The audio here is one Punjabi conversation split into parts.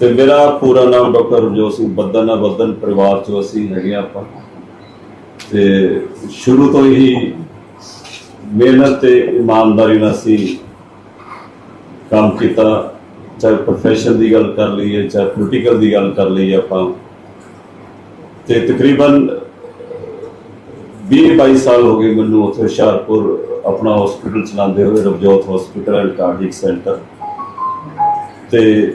ਤੇ ਮੇਰਾ ਪੂਰਾ ਨਾਮ ਡਾਕਟਰ ਰਜੋਤ ਸਿੰਘ ਬੱਦਨ ਆ। ਬੱਦਨ ਪਰਿਵਾਰ ਚੋਂ ਅਸੀਂ ਹੈਗੇ ਹਾਂ ਆਪਾਂ। ਤੇ ਸ਼ੁਰੂ ਤੋਂ ਹੀ ਮਿਹਨਤ ਤੇ ਇਮਾਨਦਾਰੀ ਨਾਲ ਅਸੀਂ ਕੰਮ ਕੀਤਾ। ਚਾਹੇ ਪ੍ਰੋਫੈਸ਼ਨ ਦੀ ਗੱਲ ਕਰ ਲਈਏ, ਚਾਹੇ ਪੋਲੀਟੀਕਲ ਦੀ ਗੱਲ ਕਰ ਲਈਏ ਆਪਾਂ। ਤੇ ਤਕਰੀਬਨ 20 22 ਸਾਲ ਹੋ ਗਏ ਮੈਨੂੰ ਉੱਥੇ ਹੁਸ਼ਿਆਰਪੁਰ ਆਪਣਾ ਹਸਪੀਟਲ ਚਲਾਉਂਦੇ ਹੋਏ, Ravjot hospital and cardiac centre ਤੇ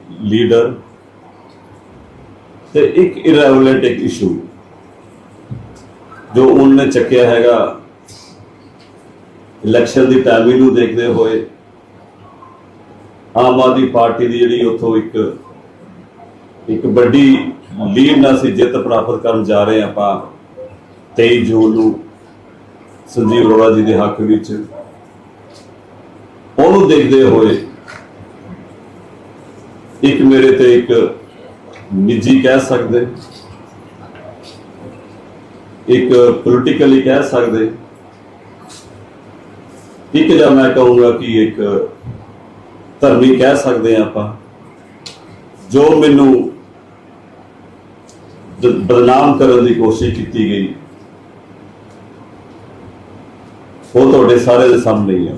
ਲੀਡਰ ਤੇ ਇੱਕ ਇਰਰੈਵਲੈਂਟ ਇੱਕ ਇਸ਼ੂ ਜੋ ਉਹਨੇ ਚੱਕਿਆ ਹੈਗਾ। ਇਲੈਕਸ਼ਨ ਦੀ ਟਾਈਮਿੰਗ ਨੂੰ ਦੇਖਦੇ ਹੋਏ ਆਮ ਆਦਮੀ ਪਾਰਟੀ ਦੀ ਜਿਹੜੀ ਉੱਥੋਂ ਇੱਕ ਇੱਕ ਵੱਡੀ ਲੀਡ ਨਾਲ ਅਸੀਂ ਜਿੱਤ ਪ੍ਰਾਪਤ ਕਰਨ ਜਾ ਰਹੇ ਹਾਂ ਆਪਾਂ 23 ਜੂਨ ਨੂੰ ਸੰਜੀਵ ਅਰੋੜਾ ਜੀ ਦੇ ਹੱਕ ਵਿੱਚ। ਉਹਨੂੰ ਦੇਖਦੇ ਹੋਏ ਇੱਕ ਮੇਰੇ ਤੇ ਇੱਕ ਨਿੱਜੀ ਕਹਿ ਸਕਦੇ। ਇੱਕ ਪੋਲੀਟੀਕਲੀ ਕਹਿ ਸਕਦੇ। ਇੱਕ ਜਾਂ ਮੈਂ ਕਹੂੰਗਾ ਕਿ ਇੱਕ ਧਰਮੀ ਕਹਿ ਸਕਦੇ ਹਾਂ ਆਪਾਂ। ਜੋ ਮੈਨੂੰ ਬਦਨਾਮ ਕਰਨ ਦੀ ਕੋਸ਼ਿਸ਼ ਕੀਤੀ ਗਈ। ਉਹ ਤੁਹਾਡੇ ਸਾਰੇ ਦੇ ਸਾਹਮਣੇ ਹੀ ਆ।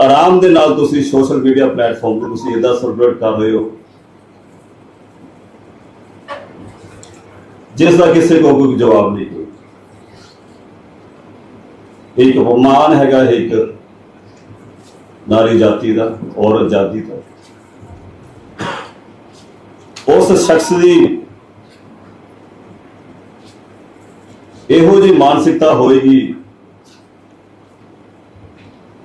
ਆਰਾਮ ਦੇ ਨਾਲ ਤੁਸੀਂ ਸੋਸ਼ਲ ਮੀਡੀਆ ਪਲੇਟਫਾਰਮ ਤੇ ਤੁਸੀਂ ਇਦਾਂ ਸੈਲੀਬ੍ਰੇਟ ਕਰ ਰਹੇ ਹੋ। ਜਿਸ ਦਾ ਕਿਸੇ ਕੋ ਕੋਈ ਜਵਾਬ ਨਹੀਂ ਕੋਈ। ਇੱਕ ਅਪਮਾਨ ਹੈਗਾ ਇੱਕ ਨਾਰੀ ਜਾਤੀ ਦਾ, ਔਰਤ ਜਾਤੀ ਦਾ। ਉਸ ਸ਼ਖਸ ਦੀ ਇਹੋ ਜਿਹੀ ਮਾਨਸਿਕਤਾ ਹੋਏਗੀ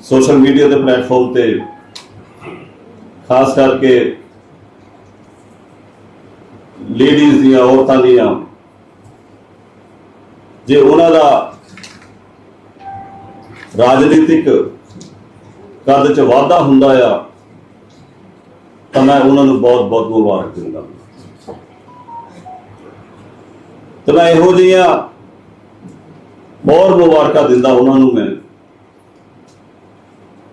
ਸੋਸ਼ਲ ਮੀਡੀਆ ਦੇ ਪਲੇਟਫਾਰਮ ਤੇ ਖਾਸ ਕਰਕੇ ਲੇਡੀਜ਼ ਦੀਆਂ ਔਰਤਾਂ ਦੀਆਂ, ਜੇ ਉਹਨਾਂ ਦਾ ਰਾਜਨੀਤਿਕ ਕਦ ਚ ਵਾਧਾ ਹੁੰਦਾ ਆ, ਤਾਂ ਮੈਂ ਉਹਨਾਂ ਨੂੰ ਬਹੁਤ ਬਹੁਤ ਮੁਬਾਰਕ ਦਿੰਦਾ। ਤੇ ਮੈਂ ਇਹੋ ਜਿਹੀਆਂ ਬਹੁਤ ਮੁਬਾਰਕਾਂ ਦਿੰਦਾ ਉਹਨਾਂ ਨੂੰ ਮੈਂ।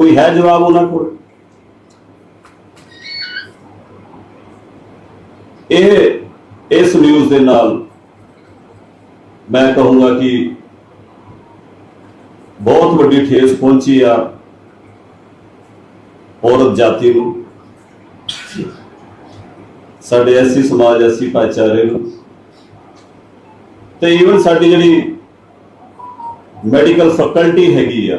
ਕੋਈ ਹੈ ਜਵਾਬ ਉਹਨਾਂ ਕੋਲ? ਇਹ, ਇਸ ਨਿਊਜ਼ ਦੇ ਨਾਲ ਮੈਂ ਕਹੂੰਗਾ ਕਿ ਬਹੁਤ ਵੱਡੀ ਠੇਸ ਪਹੁੰਚੀ ਆ ਔਰਤ ਜਾਤੀ ਨੂੰ। ਸਾਡੇ ਐਸੀ ਸਮਾਜ, ਐਸੀ ਭਾਈਚਾਰੇ ਨੂੰ। ਤੇ ਈਵਨ ਸਾਡੀ ਜਿਹੜੀ ਮੈਡੀਕਲ ਫੈਕਲਟੀ ਹੈਗੀ ਆ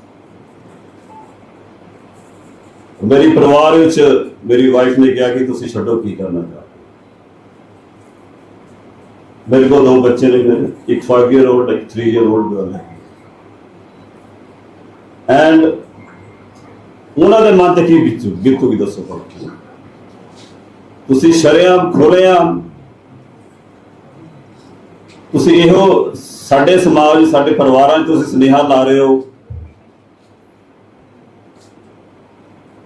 ਮੇਰੀ ਪਰਿਵਾਰ ਵਿੱਚ ਮੇਰੀ ਵਾਈਫ ਨੇ ਕਿਹਾ ਕਿ ਤੁਸੀਂ ਛੱਡੋ, ਕੀ ਕਰਨਾ ਚਾਹੋ ਮੇਰੇ ਕੋਲ ਦੋ ਬੱਚੇ ਨੇ ਮੇਰੇ, ਇੱਕ 5 ਇਅਰ 올ਡ ਇੱਕ 3 ਇਅਰ 올ਡ ਗਰਲ ਹੈ ਐਂਡ ਉਹਨਾਂ ਦੇ ਮਨ ਤੇ ਕੀ ਬੀਤੂ ਵੀ ਦੱਸੋ ਪਰ ਤੁਸੀਂ ਸ਼ਰਿਆਮ ਖੋਲਿਆਮ ਤੁਸੀਂ ਇਹੋ ਸਾਡੇ ਸਮਾਜ, ਸਾਡੇ ਪਰਿਵਾਰਾਂ 'ਚ ਤੁਸੀਂ ਸੁਨੇਹਾ ਲਾ ਰਹੇ ਹੋ।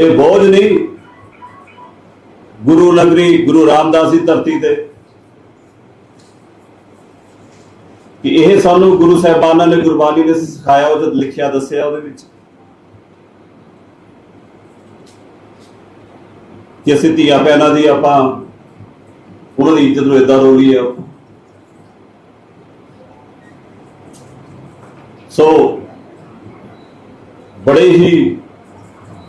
ਇਹ ਬੋਝ ਨਹੀਂ। ਗੁਰੂ ਨਗਰੀ ਗੁਰੂ ਰਾਮਦਾਸ ਦੀ ਧਰਤੀ ਤੇ। ਕਿ ਇਹ ਸਾਨੂੰ ਗੁਰੂ ਸਾਹਿਬਾਨਾਂ ਨੇ ਗੁਰਬਾਣੀ ਨੇ ਸਿਖਾਇਆ ਉਹਦੇ ਲਿਖਿਆ, ਦੱਸਿਆ ਉਹਦੇ ਵਿੱਚ। ਕਿ ਅਸੀਂ ਧੀਆਂ ਭੈਣਾਂ ਦੀ ਆਪਾਂ, ਉਹਨਾਂ ਦੀ ਇੱਜ਼ਤ ਨੂੰ ਇਦਾਂ ਰੋਲੀ ਆ ਸੋ, ਬੜੇ ਹੀ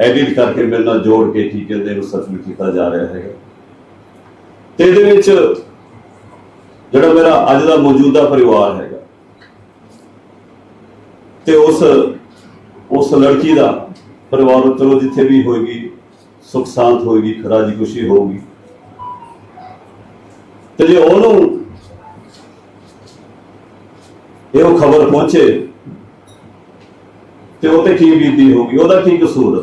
ਐਡਿਟ ਕਰਕੇ ਮੇਰੇ ਨਾਲ ਜੋੜ ਕੇ ਕੀ ਕਹਿੰਦੇ ਨੂੰ ਸਬਮਿਟ ਕੀਤਾ ਜਾ ਰਿਹਾ ਹੈਗਾ। ਤੇ ਇਹਦੇ ਵਿੱਚ ਜਿਹੜਾ ਮੇਰਾ ਅੱਜ ਦਾ ਮੌਜੂਦਾ ਪਰਿਵਾਰ ਹੈਗਾ, ਤੇ ਉਸ ਉਸ ਲੜਕੀ ਦਾ ਪਰਿਵਾਰ ਚਲੋ ਜਿੱਥੇ ਵੀ ਹੋਏਗੀ, ਸੁਖ ਸ਼ਾਂਤ ਹੋਏਗੀ, ਖਰਾਜੀ ਖੁਸ਼ੀ ਹੋਊਗੀ। ਤੇ ਜੇ ਉਹਨੂੰ ਇਹੋ ਖਬਰ ਪਹੁੰਚੇ, ਤੇ ਉਹ ਤੇ ਕੀ ਬੀਤੀ ਹੋਗੀ ਉਹਦਾ ਕੀ ਕਸੂਰ ਹੈ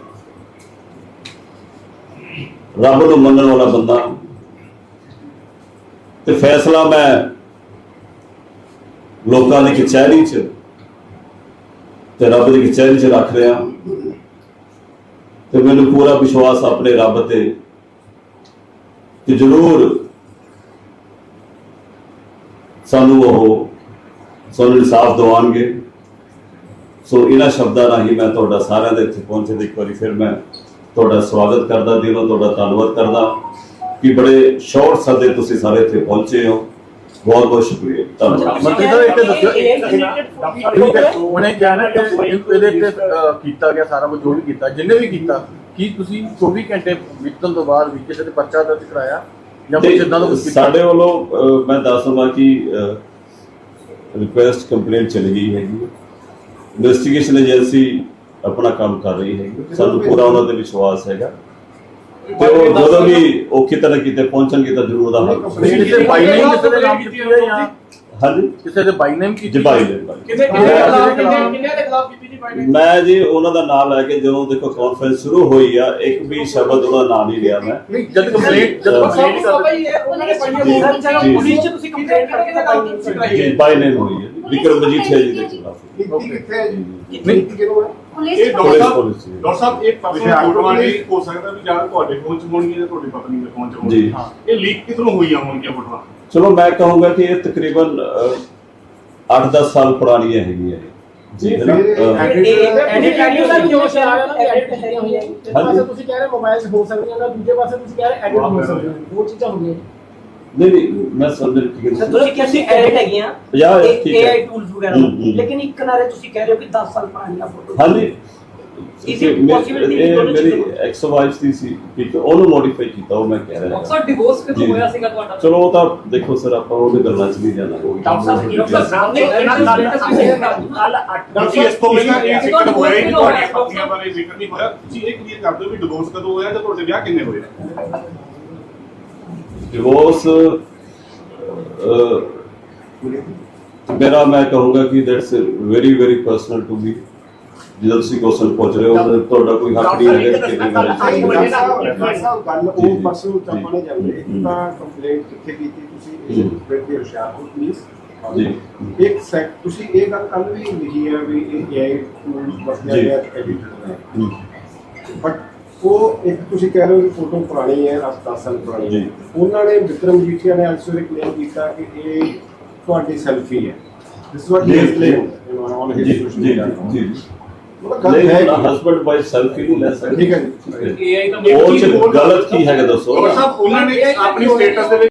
ਰੱਬ ਨੂੰ ਮੰਨਣ ਵਾਲਾ ਬੰਦਾ। ਤੇ ਫੈਸਲਾ ਮੈਂ ਲੋਕਾਂ ਦੀ ਕਚਹਿਰੀ 'ਚ ਤੇ ਰੱਬ ਦੀ ਕਚਹਿਰੀ 'ਚ ਰੱਖ ਰਿਹਾ। ਤੇ ਮੈਨੂੰ ਪੂਰਾ ਵਿਸ਼ਵਾਸ ਆਪਣੇ ਰੱਬ ਤੇ ਕਿ ਜ਼ਰੂਰ ਸਾਨੂੰ ਉਹ ਸਾਨੂੰ ਇਨਸਾਫ ਦਿਵਾਉਣਗੇ। ਸੋ ਇਹਨਾਂ ਸ਼ਬਦਾਂ ਰਾਹੀਂ ਮੈਂ ਤੁਹਾਡਾ ਸਾਰਿਆਂ ਦੇ ਇੱਥੇ ਪਹੁੰਚੇ ਦੇ ਇੱਕ ਵਾਰੀ ਫਿਰ ਮੈਂ ਤੁਹਾਡਾ ਸਵਾਗਤ ਕਰਦਾ ਦਿਲੋਂ ਤੁਹਾਡਾ ਧੰਨਵਾਦ ਕਰਦਾ ਕਿ ਬੜੇ ਸ਼ੌਰਟ ਸਦੇ ਤੁਸੀਂ ਸਾਰੇ ਇੱਥੇ ਪਹੁੰਚੇ ਹੋ। ਬਹੁਤ ਬਹੁਤ ਸ਼ੁਕਰੀਆ। ਧੰਨਵਾਦ। ਮੰਤਰੀ ਸਾਹਿਬ ਇੱਕ ਦੱਸਿਓ ਠੀਕ ਹੈ। ਉਹਨੇ ਕਿਹਾ ਨਾ ਕਿ ਇਹਦੇ ਤੇ ਕੀਤਾ ਗਿਆ ਸਾਰਾ ਕੁਝ ਜੋ ਵੀ ਕੀਤਾ ਜਿੰਨੇ ਵੀ ਕੀਤਾ ਕੀ ਤੁਸੀਂ 24 ਘੰਟੇ ਬੀਤਣ ਤੋਂ ਬਾਅਦ ਵੀ ਕਿਸੇ ਤੇ ਪਰਚਾ ਦਰਜ ਕਰਾਇਆ? ਜਾਂ ਕੁਝ ਇਦਾਂ ਦਾ ਕੁਝ ਸਾਡੇ ਵੱਲੋਂ ਮੈਂ ਦੱਸ ਦਵਾਂ ਕਿ ਰਿਕੁਐਸਟ ਕੰਪਲੇਂਟ ਚਲੀ ਗਈ ਹੈਗੀ। ਇਨਵੈਸਟੀਗੇਸ਼ਨ ਏਜੰਸੀ ਆਪਣਾ ਕੰਮ ਕਰ ਰਹੀ ਹੈਗੀ। ਸਾਨੂੰ ਪੂਰਾ ਉਹਨਾਂ ਤੇ ਵਿਸ਼ਵਾਸ ਹੈਗਾ। ਤੇ ਉਹ ਜਦੋਂ ਵੀ ਉਹ ਕਿਤੇ ਨਾ ਕਿਤੇ ਪਹੁੰਚਣਗੇ ਤਾਂ ਜ਼ਰੂਰ ਉਹਦਾ ਹੱਲ ਕਿਸੇ ਬਾਈ ਨੇਮ ਕਿਸੇ ਦੇ ਨਾਮ ਕੀਤੀ ਹੈ ਜਾਂ? ਹਾਂਜੀ। ਕਿਸੇ ਦੇ ਬਾਈ ਨੇਮ ਕੀਤੀ ਜਬਾਈ ਦੇ ਬਾਈ। ਕਿੰਨੇ ਕਿੰਨੇ ਦੇ ਖਿਲਾਫ ਕਿੰਨੇ ਕਿੰਨੇ ਦੇ ਖਿਲਾਫ ਕੀਤੀ ਜੀ ਬਾਈ ਨੇ? ਮੈਂ ਜੀ ਉਹਨਾਂ ਦਾ ਨਾਮ ਲੈ ਕੇ ਜਦੋਂ ਦੇਖੋ ਕਾਨਫਰੰਸ ਸ਼ੁਰੂ ਹੋਈ ਆ ਇੱਕ ਵੀ ਸ਼ਬਦ ਉਹਦਾ ਨਾਮ ਨਹੀਂ ਲਿਆ ਮੈਂ। ਨਹੀਂ ਜਦ ਕੰਪਲੇਂਟ ਜਦ ਕੰਪਲੇਂਟ ਕਰ ਉਹਨਾਂ ਨੇ ਜੀ। ਪੁਲਿਸ ਚ ਤੁਸੀਂ ਕੰਪਲੇਂਟ ਕਰਕੇ ਤਾਂ ਗੱਲ ਕੀਤੀ ਕਰਾਈ ਜੀ ਹੈ ਬਾਈ ਨੇ ਹੋਈ ਹੈ ਵਿਕਰਮ ਮਜੀਠੀਆ ਜੀ ਦੇ ਖਿਲਾਫ। ਕਿੱਥੇ ਕਿੱਥੇ ਹੈ ਜੀ? ਨਹੀਂ ਕਿਹਨੂੰ ਹੈ ਇਹ ਪੁਲਿਸ ਡਾਕਟਰ ਸਾਹਿਬ ਪੁਲਿਸ ਜੀ। ਡਾਕਟਰ ਸਾਹਿਬ ਇਹ ਪਰਸਨਲ ਫੋਟੋਆਂ ਨਹੀਂ ਹੋ ਸਕਦਾ ਵੀ ਜਾਂ ਤੁਹਾਡੇ ਫੋਨ ਚ ਹੋਣਗੀਆਂ ਜਾਂ ਤੁਹਾਡੀ ਪਤਨੀ ਦੇ ਫੋਨ ਚ ਜੀ। ਹੋਣਗੀਆਂ ਹਾਂ ਇਹ ਲੀਕ ਕਿਧਰੋਂ ਹੋਈਆਂ ਹੋਣਗੀਆਂ ਫੋਟੋਆਂ ਚਲੋ ਮੈਂ ਕਹੂੰਗਾ ਕਿ ਇਹ ਤਕਰੀਬਨ 8-10 ਸਾਲ ਪੁਰਾਣੀਆਂ ਹੈਗੀਆਂ ਇਹ। ਜੀ ਹੈ ਨਾ ਅਹ, ਐਡਿਟ ਦਾ ਵੀ ਜੋਸ਼ ਆ ਰਿਹਾ ਨਾ ਐਡਿਟ ਹੋਈਆਂ ਇੱਕ। ਪਾਸੇ ਤੁਸੀਂ ਕਹਿ ਰਹੇ ਮੋਬਾਈਲ ਹੋ ਸਕਦੀਆਂ ਨੇ ਦੂਜੇ ਪਾਸੇ ਤੁਸੀਂ ਕਹਿ ਰਹੇ ਐਡਿਟ ਹੋ ਸਕਦੀਆਂ ਨੇ ਦੋ ਚੀਜ਼ਾਂ ਹੁੰਦੀਆਂ ਨਹੀਂ ਨਹੀਂ ਮੈਂ ਸਮਝ ਠੀਕ ਹੈ ਤੁਸੀਂ ਕਹਿੰਦੇ ਐਡਿਟ ਹੈਗੀਆਂ ਪੰਜਾਹ ਹਜ਼ਾਰ, ਠੀਕ ਹੈ। AI ਟੂਲਸ ਵਗੈਰਾ ਹੂੰ, ਹੂੰ। ਲੇਕਿਨ ਇੱਕ ਕਿਨਾਰੇ ਤੁਸੀਂ ਕਹਿ ਰਹੇ ਹੋ ਕਿ 10 ਸਾਲ ਪੁਰਾਣੀਆਂ ਫੋਟੋ ਹਾਂਜੀ। Is it ਮੈਂ- possibility ਇਹ ਕਿ ਦੋਨੋਂ ਮੇਰੀ ਚੀਜ਼ਾਂ- ਐਕਸ ਵਾਈਫ ਦੀ ਸੀ ਕਿ ਉਹਨੂੰ ਮੋਡੀਫਾਈ ਕੀਤਾ ਉਹ ਮੈਂ ਕਹਿ ਰਿਹਾ। ਹਾਂ। ਅਕਸਰ ਡਿਵੋਰਸ ਕਿਦੋਂ ਜੀ। ਹੋਇਆ ਸੀਗਾ ਤੁਹਾਡਾ? ਚਲੋ ਉਹ ਤਾਂ ਦੇਖੋ ਸਰ ਆਪਾਂ ਉਹਦੇ ਗੱਲਾਂ 'ਚ ਨਹੀਂ ਜਾਣਾ ਉਹ ਵੀ ਡਾਕਟਰ ਸਾਹਿਬ, ਡਾਕਟਰ ਸਾਹਿਬ ਨੇ ਇਹਨਾਂ ਦਾ ਸਟੇਟਸ ਵੀ ਸ਼ੇਅਰ ਕਰ ਦਿੱਤਾ ਕੱਲ 8 ਤੁਸੀਂ ਇਸ ਤੋਂ ਪਹਿਲਾਂ ਇਹ ਜ਼ਿਕਰ ਤੁਹਾਨੂੰ ਹੋਇਆ ਹੀ ਨਹੀਂ ਤੁਹਾਡੇ ਡਾਕਟਰ ਪਤਨੀਆਂ ਬਾਰੇ ਜ਼ਿਕਰ ਨਹੀਂ ਹੋਇਆ। ਤੁਸੀਂ ਇਹ ਕਲੀਅਰ ਕਰ ਦਿਓ ਵੀ ਡਿਵੋਰਸ ਕਦੋਂ ਹੋਇਆ ਤੇ ਤੁਹਾਡੇ ਵਿਆਹ ਕਿੰਨੇ ਹੋਏ? ਡਿਵੋਰਸ ਮੇਰਾ ਮੈਂ ਕਹੂੰਗਾ ਕਿ that's very very personal to me ਜਦੋਂ ਤੁਸੀਂ ਕੁਐਸਚਨ ਪੁੱਛ ਰਹੇ ਹੋ ਤੁਹਾਡਾ ਕੋਈ ਹੱਕ ਨਹੀਂ ਹੈਗਾ ਕਿ ਸਾਹਿਬ ਗੱਲ ਉਹ ਜੀ। ਪਰਸੋਂ ਚ ਆਪਾਂ ਨੇ ਜਾਂਦੇ ਇੱਕ। ਤਾਂ ਕੰਪਲੇਂਟ ਕਿੱਥੇ ਕੀਤੀ ਤੁਸੀਂ। ਇਸ ਦੇ ਹੁਸ਼ਿਆਰਪੁਰ ਪੁਲਿਸ ਜੀ ਇੱਕ ਸੈਕ ਤੁਸੀਂ ਇਹ ਗੱਲ ਕੱਲ ਵੀ ਲਿਖੀ ਹੈ ਵੀ ਇਹ AI ਟੂਲਸ ਵਰਤਿਆ। ਗਿਆ ਐਡੀਟਰ ਹੈ ਬਟ ਉਹ ਇੱਕ ਤੁਸੀਂ ਕਹਿ ਰਹੇ ਹੋ ਕਿ ਫੋਟੋ ਪੁਰਾਣੀ ਹੈ 10 ਸਾਲ ਪੁਰਾਣੀ ਜੀ। ਹੈ ਉਹਨਾਂ ਨੇ ਵਿਕਰਮ ਜੀਠੀਆ ਨੇ ਅੱਜ ਸਵੇਰੇ ਕਲੇਮ ਕੀਤਾ ਕਿ ਇਹ ਤੁਹਾਡੀ ਸੈਲਫੀ ਹੈ। ਦਿਸ ਵਾਟ ਹੀ ਜੀ। ਕਲੇਮ ਔਨ ਜੀ ਹਿਸ ਜੀ ਸੋਸ਼ਲ ਮੀਡੀਆ ਜੀ ਮਤਲਬ ਗੱਲ ਨਹੀਂ ਹੈ ਨਾ ਕਿ- ਹਸਬੰਡ ਵਾਈਫ ਸੈਲਫੀ ਨਹੀਂ ਲੈ ਸਕਦੇ। ਠੀਕ ਹੈ ਜੀ। AI ਤਾਂ ਗਲਤ ਕੀ ਹੈਗਾ ਦੱਸੋ। ਸਾਹਿਬ ਉਹਨਾਂ ਨੇ ਆਪਣੀ ਸਟੇਟਸ ਦੇ ਵਿੱਚ